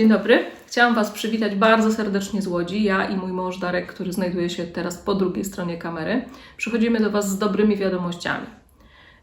Dzień dobry. Chciałam Was przywitać bardzo serdecznie z Łodzi. Ja i mój mąż Darek, który znajduje się teraz po drugiej stronie kamery, przychodzimy do Was z dobrymi wiadomościami.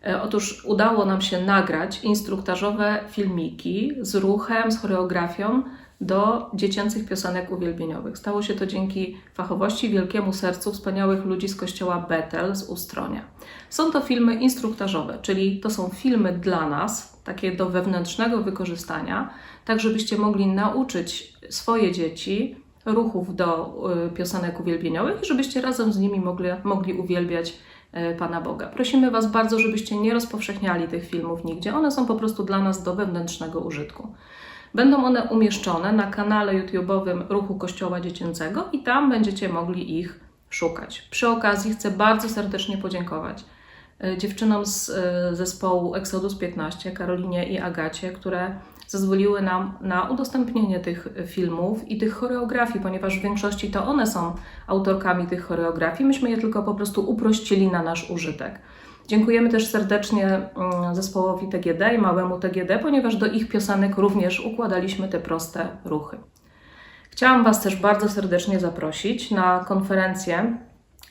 E, Otóż udało nam się nagrać instruktażowe filmiki z ruchem, z choreografią do dziecięcych piosenek uwielbieniowych. Stało się to dzięki fachowości, wielkiemu sercu wspaniałych ludzi z kościoła Betel z Ustronia. Są to filmy instruktażowe, czyli to są filmy dla nas, takie do wewnętrznego wykorzystania, tak żebyście mogli nauczyć swoje dzieci ruchów do y, piosenek uwielbieniowych i żebyście razem z nimi mogli, mogli uwielbiać y, Pana Boga. Prosimy Was bardzo, żebyście nie rozpowszechniali tych filmów nigdzie. One są po prostu dla nas do wewnętrznego użytku. Będą one umieszczone na kanale YouTube'owym Ruchu Kościoła Dziecięcego i tam będziecie mogli ich szukać. Przy okazji chcę bardzo serdecznie podziękować y, dziewczynom z zespołu Exodus 15, Karolinie i Agacie, które zezwoliły nam na udostępnienie tych filmów i tych choreografii, ponieważ w większości to one są autorkami tych choreografii. Myśmy je tylko po prostu uprościli na nasz użytek. Dziękujemy też serdecznie mm, zespołowi TGD i małemu TGD, ponieważ do ich piosenek również układaliśmy te proste ruchy. Chciałam Was też bardzo serdecznie zaprosić na konferencję,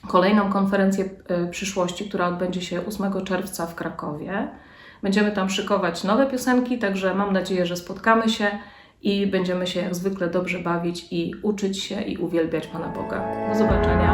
kolejną konferencję y, przyszłości, która odbędzie się 8 czerwca w Krakowie. Będziemy tam szykować nowe piosenki, także mam nadzieję, że spotkamy się i będziemy się jak zwykle dobrze bawić i uczyć się i uwielbiać Pana Boga. Do zobaczenia.